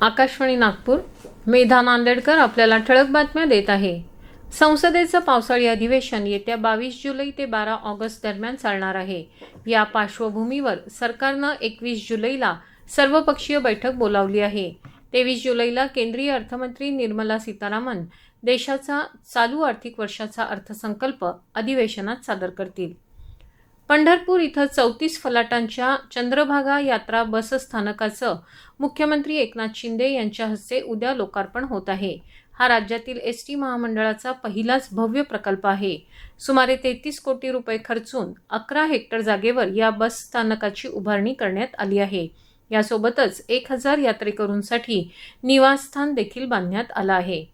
आकाशवाणी नागपूर. मेधा नांदेडकर आपल्याला ठळक बातम्या देत आहे. संसदेचं पावसाळी अधिवेशन येत्या बावीस जुलै ते बारा ऑगस्ट दरम्यान चालणार आहे. या पार्श्वभूमीवर सरकारनं एकवीस जुलैला सर्वपक्षीय बैठक बोलावली आहे. तेवीस जुलैला केंद्रीय अर्थमंत्री निर्मला सीतारामन देशाचा चालू आर्थिक वर्षाचा अर्थसंकल्प अधिवेशनात सादर करतील. पंढरपूर इथं चौतीस फलाटांच्या चंद्रभागा यात्रा बस स्थानकाचं मुख्यमंत्री एकनाथ शिंदे यांच्या हस्ते उद्या लोकार्पण होत आहे. हा राज्यातील एस टी महामंडळाचा पहिलाच भव्य प्रकल्प आहे. सुमारे तेहतीस कोटी रुपये खर्चून अकरा हेक्टर जागेवर या बस स्थानकाची उभारणी करण्यात आली आहे. यासोबतच एक हजार यात्रेकरूंसाठी निवासस्थान देखील बांधण्यात आलं आहे.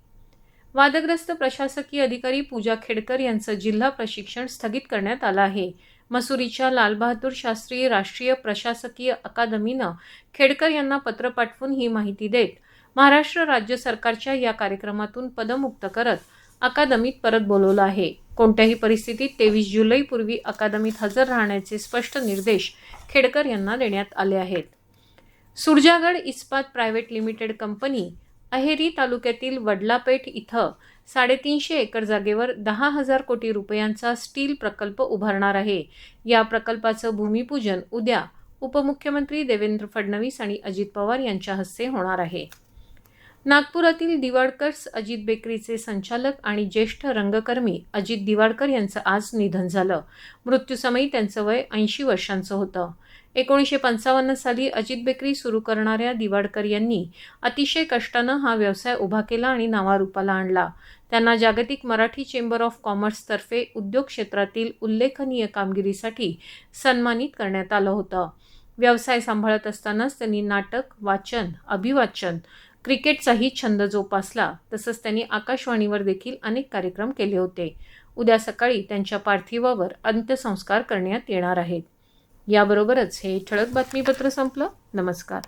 वादग्रस्त प्रशासकीय अधिकारी पूजा खेडकर यांचं जिल्हा प्रशिक्षण स्थगित करण्यात आलं आहे. मसुरीच्या लालबहादूर शास्त्री राष्ट्रीय प्रशासकीय अकादमीनं खेडकर यांना पत्र पाठवून ही माहिती देत महाराष्ट्र राज्य सरकारच्या या कार्यक्रमातून पदमुक्त करत अकादमीत परत बोलवलं आहे. कोणत्याही परिस्थितीत तेवीस जुलैपूर्वी अकादमीत हजर राहण्याचे स्पष्ट निर्देश खेडकर यांना देण्यात आले आहेत. सुरजागड इस्पात प्रायव्हेट लिमिटेड कंपनी अहेरी तालुक्यातील वडलापेठ इथं साडेतीनशे एकर जागेवर दहा हजार कोटी रुपयांचा स्टील प्रकल्प उभारणार आहे. या प्रकल्पाचं भूमिपूजन उद्या उपमुख्यमंत्री देवेंद्र फडणवीस आणि अजित पवार यांच्या हस्ते होणार आहे. नागपुरातील दिवाडकर्स अजित बेकरीचे संचालक आणि ज्येष्ठ रंगकर्मी अजित दिवाडकर यांचं आज निधन झालं. मृत्यूसमयी त्यांचं वय ऐंशी वर्षांचं होतं. एकोणीसशे पंचावन्न साली अजित बेकरी सुरू करणाऱ्या दिवाडकर यांनी अतिशय कष्टानं हा व्यवसाय उभा केला आणि नावारूपाला आणला. त्यांना जागतिक मराठी चेंबर ऑफ कॉमर्सतर्फे उद्योग क्षेत्रातील उल्लेखनीय कामगिरीसाठी सन्मानित करण्यात आलं होतं. व्यवसाय सांभाळत असतानाच त्यांनी नाटक वाचन अभिवाचन क्रिकेटचाही छंद जोपासला तसंच त्यांनी आकाशवाणीवर देखील अनेक कार्यक्रम केले होते. उद्या सकाळी त्यांच्या पार्थिवावर अंत्यसंस्कार करण्यात येणार आहेत. याबरोबरच हे ठळक बातमीपत्र संपलं. नमस्कार.